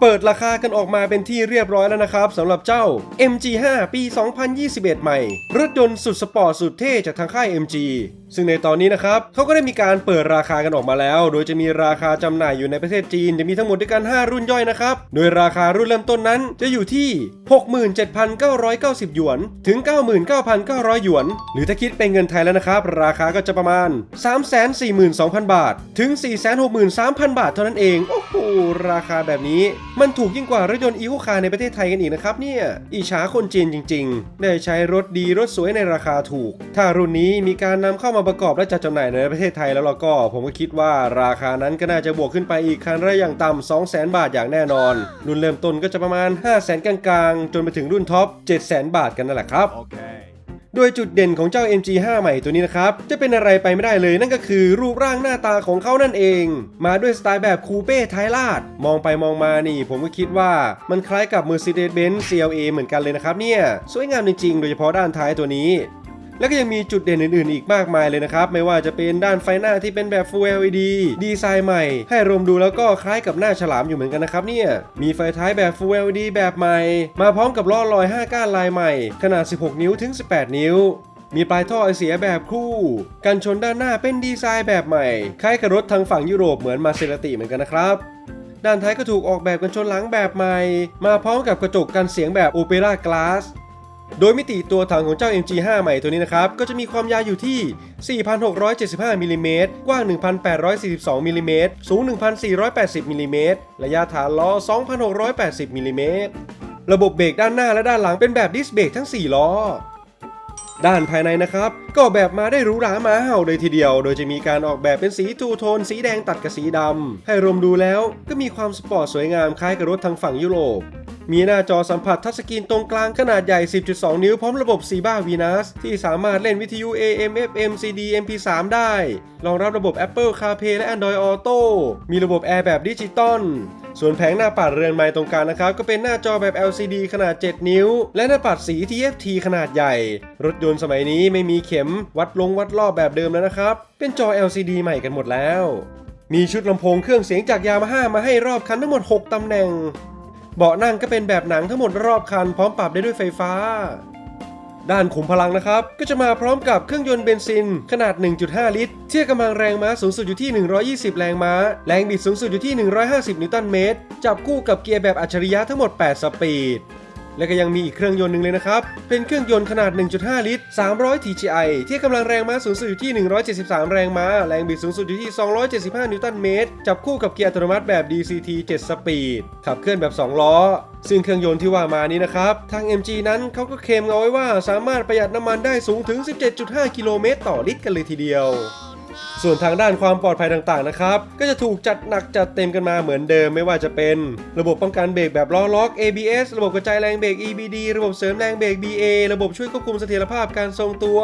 เปิดราคากันออกมาเป็นที่เรียบร้อยแล้วนะครับสำหรับเจ้า MG5 ปี 2021 ใหม่ รถยนต์สุดสปอร์ตสุดเท่จากทางค่าย MG ซึ่งในตอนนี้นะครับเขาก็ได้มีการเปิดราคากันออกมาแล้ว โดยจะมีราคาจำหน่ายอยู่ในประเทศจีนจะมีทั้งหมดด้วยกัน 5 รุ่นย่อยนะครับ โดยราคารุ่นเริ่มต้นนั้นจะอยู่ที่ 67,990 หยวน ถึง 99,900 หยวน หรือถ้าคิดเป็นเงินไทยแล้วนะครับ ราคาก็จะประมาณ 342,000 บาท ถึง 463,000 บาทเท่านั้นเอง โอ้โห ราคาแบบนี้ มันถูกยิ่งกว่ารถยนต์อีโคคาร์ในประเทศไทยกันอีกนะครับเนี่ย อิจฉาคนจีนจริง ๆ ได้ใช้รถดีรถสวยในราคาถูก ถ้ารุ่นนี้มีการนำเข้ามาประกอบและจัดจำหน่ายในประเทศไทยแล้วเราก็ผมก็คิดว่าราคานั้นก็น่าจะบวกขึ้นไปอีกคันละอย่างต่ำ 200,000 บาทอย่างแน่นอน รุ่นเริ่มต้นก็จะประมาณ 500,000 กลางๆ จนไปถึงรุ่นท็อป 700,000 บาทกันนั่นแหละครับ Okay. โดยจุดเด่นของเจ้า MG5 ใหม่ตัวนี้นะครับ จะเป็นอะไรไปไม่ได้เลยนั่นก็คือรูปร่างหน้าตาของเขานั่นเอง มาด้วยสไตล์แบบคูเป้ท้ายลาด มองไปมองมานี่ ผมก็คิดว่ามันคล้ายกับ Mercedes-Benz CLA เหมือนกันเลยนะครับเนี่ย สวยงามจริงๆ โดยเฉพาะด้านท้ายตัวนี้ แล้วก็ยังมีจุดเด่นอื่นๆ อีกมากมายเลยนะครับ ไม่ว่าจะเป็นด้านไฟหน้าที่เป็นแบบ Full LED ดีไซน์ใหม่ ให้รวมดูแล้วก็คล้ายกับหน้าฉลามอยู่เหมือนกันนะครับเนี่ย มีไฟท้ายแบบ Full LED แบบใหม่ มาพร้อมกับล้อลอย 5 ก้านลายใหม่ ขนาด 16 นิ้วถึง 18 นิ้วมีปลายท่อไอเสียแบบคู่ กันชนด้านหน้าเป็นดีไซน์แบบใหม่ คล้ายกับรถทางฝั่งยุโรปเหมือนมาเซราติเหมือนกันนะครับ ด้านท้ายก็ถูกออกแบบกันชนหลังแบบใหม่ มาพร้อมกับกระจกกันเสียงแบบโอเปร่ากลาส โดยมิติตัวถังของเจ้า MG5 ใหม่ตัวนี้นะครับ ก็จะมีความยาวอยู่ที่ 4,675มิลลิเมตรกว้าง 1,842มิลลิเมตรสูง 1,480มิลลิเมตรระยะฐานล้อ 2,680มิลลิเมตรระบบเบรกด้านหน้าและด้านหลังเป็นแบบดิสเบรกทั้ง 4 ล้อ ด้านภายในนะครับ ก็ออกแบบมาได้หรูหรามาเห่าเลยทีเดียว โดยจะมีการออกแบบเป็นสีทูโทน สีแดงตัดกับสีดำให้รวมดูแล้วก็มีความสปอร์ตสวยงามคล้ายกับรถทางฝั่งยุโรป มีหน้าจอสัมผัสทัชสกรีนตรงกลางขนาดใหญ่ 10.2 นิ้วพร้อมระบบ c b a Venus ที่สามารถเล่นวิทยุ AM FM CD MP3 ได้ รองรับระบบ Apple CarPlay และ Android Auto มีระบบแอร์แบบดิจิตอลส่วนแผงหน้าปัดเรือนไม้ตรงกลางนะครับ ก็เป็นหน้าจอแบบ LCD ขนาด 7 นิ้ว และหน้าปัดสี TFT ขนาดใหญ่ รถยนต์สมัยนี้ไม่มีเข็มวัดลงวัดรอบแบบเดิมแล้วนะครับ เป็นจอ LCD ใหม่กันหมดแล้ว มีชุดลำโพงเครื่องเสียงจากยามาฮ่ามาให้รอบคันทั้งหมด 6ตำแหน่ง เบาะนั่งก็เป็นแบบหนังทั้งหมดรอบคันพร้อมปรับได้ด้วยไฟฟ้า ด้านขุมพลังนะครับ ก็จะมาพร้อมกับเครื่องยนต์เบนซิน ขนาด 1.5 ลิตรที่กำลังแรงม้าสูงสุดอยู่ที่ 120 แรงม้า แรงบิดสูงสุดอยู่ที่ 150 นิวตันเมตร จับคู่กับเกียร์แบบอัจฉริยะทั้งหมด 8 สปีด และก็ยังมีอีกเครื่องยนต์หนึ่งเลยนะครับ เป็นเครื่องยนต์ขนาด 1.5 ลิตร 300 TGI ที่กำลังแรงม้าสูงสุดอยู่ที่ 173 แรงม้า แรงบิดสูงสุดอยู่ที่ 275 นิวตันเมตร จับคู่กับเกียร์อัตโนมัติแบบ DCT 7 สปีด ขับเคลื่อนแบบ 2 ล้อ ซึ่งเครื่องยนต์ที่ว่ามานี้นะครับ ทาง MG นั้นเขาก็เคลมเอาไว้ว่าสามารถประหยัดน้ำมันได้สูงถึง 17.5 กิโลเมตรต่อลิตรกันเลยทีเดียว ส่วนทางด้านความปลอดภัยต่างๆนะครับ ก็จะถูกจัดหนักจัดเต็มกันมาเหมือนเดิมไม่ว่าจะเป็นระบบป้องกันเบรกแบบล้อล็อก ABS ระบบกระจายแรงเบรก EBD ระบบเสริมแรงเบรก BA ระบบช่วยควบคุมเสถียรภาพการทรงตัว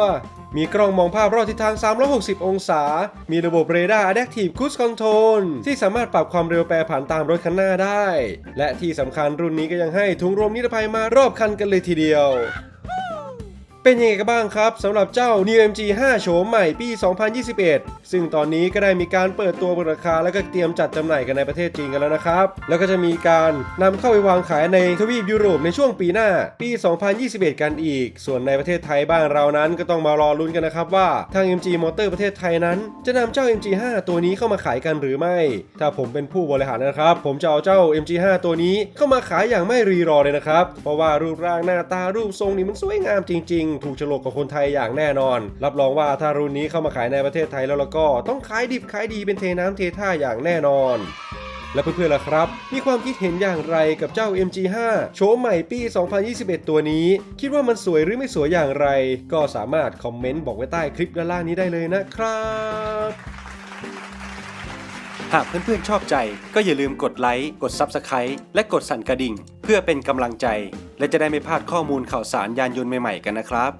มีกล้องมองภาพรอบทิศทาง 360 องศา มีระบบเรดาร์ Adaptive Cruise Control ที่สามารถปรับความเร็วแปรผันตามรถคันหน้าได้ และที่สำคัญรุ่นนี้ก็ยังให้ถุงลมนิรภัยมารอบคันกันเลยทีเดียว เป็นยังไงกันบ้างครับสำหรับเจ้า New MG 5 โฉมใหม่ปี 2021 ซึ่งตอนนี้ก็ได้มีการเปิดตัวบนราคา แล้วก็เตรียมจัดจำหน่ายกันในประเทศจีนกันแล้วนะครับ แล้วก็จะมีการนำเข้าไปวางขายในทวีปยุโรปในช่วงปีหน้าปี 2021 กันอีก ส่วนในประเทศไทยบ้านเรานั้นก็ต้องมารอลุ้นกันนะครับว่าทาง MG Motor ประเทศไทยนั้น จะนำเจ้า MG 5 ตัวนี้เข้ามาขายกันหรือไม่ ถ้าผมเป็นผู้บริหารนะครับ ผมจะเอาเจ้า MG 5 ตัวนี้เข้ามาขายอย่างไม่รีรอเลยนะครับเพราะว่ารูปร่างหน้าตารูปทรงนี่มันสวยงามจริง ๆถูกโฉลกกับคนไทยอย่างแน่นอน รับรองว่าถ้ารุ่นนี้เข้ามาขายในประเทศไทยแล้วแล้วก็ต้องขายดิบขายดีเป็นเทน้ำเทท่าอย่างแน่นอนและเพื่อนๆล่ะครับ มีความคิดเห็นอย่างไรกับเจ้า MG5 โฉมใหม่ปี 2021 ตัวนี้ คิดว่ามันสวยหรือไม่สวยอย่างไร ก็สามารถคอมเมนต์บอกไว้ใต้คลิปด้านล่างนี้ได้เลยนะครับ หากเพื่อนๆชอบใจก็อย่าลืมกดไลค์ กด Subscribe และกดสั่นกระดิ่ง เพื่อเป็นกำลังใจ และจะได้ไม่พลาดข้อมูลข่าวสารยานยนต์ใหม่ๆกันนะครับ